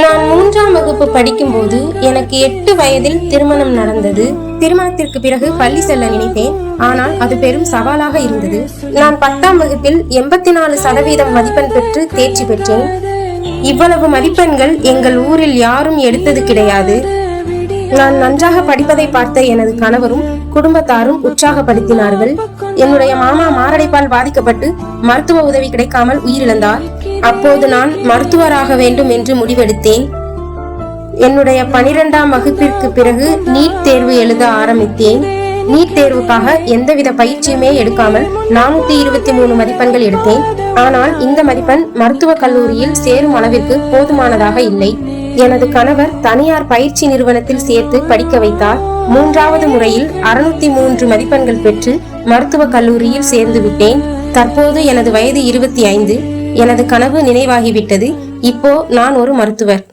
நான் மூன்றாம் வகுப்பு படிக்கும்போது எனக்கு எட்டு வயதில் திருமணம் நடந்தது. திருமணத்திற்கு பிறகு பள்ளி செல்ல நினைத்தேன். ஆனால் அது பெரும் சவாலாக இருந்தது. நான் பத்தாம் வகுப்பில் எண்பத்தி நாலு சதவீதம் மதிப்பெண் பெற்று தேர்ச்சி பெற்றேன். இவ்வளவு மதிப்பெண்கள் எங்கள் ஊரில் யாரும் எடுத்தது கிடையாது. நான் நன்றாக படிப்பதை பார்த்த எனது கணவரும் குடும்பத்தாரும் உற்சாகப்படுத்தினார்கள். என்னுடைய மாமா மாரடைப்பால் பாதிக்கப்பட்டு மருத்துவ உதவி கிடைக்காமல் உயிரிழந்தார். அப்போது நான் மருத்துவராக வேண்டும் என்று முடிவெடுத்தேன். என்னுடைய பனிரெண்டாம் வகுப்பிற்கு பிறகு நீட் தேர்வு எழுத ஆரம்பித்தேன். நீட் தேர்வுக்காக எந்தவித பயிற்சியுமே எடுக்காமல் நானூத்தி இருபத்தி மூணு மதிப்பெண்கள் எடுத்தேன். ஆனால் இந்த மதிப்பெண் மருத்துவக் கல்லூரியில் சேரும் அளவிற்கு போதுமானதாக இல்லை. எனது கணவர் தனியார் பயிற்சி நிறுவனத்தில் சேர்த்து படிக்க வைத்தார். மூன்றாவது முறையில் அறுநூத்தி மூன்று மதிப்பெண்கள் பெற்று மருத்துவக் கல்லூரியில் சேர்ந்து விட்டேன். தற்போது எனது வயது இருபத்தி ஐந்து. எனது கனவு நினைவாகிவிட்டது. இப்போ நான் ஒரு மருத்துவர்.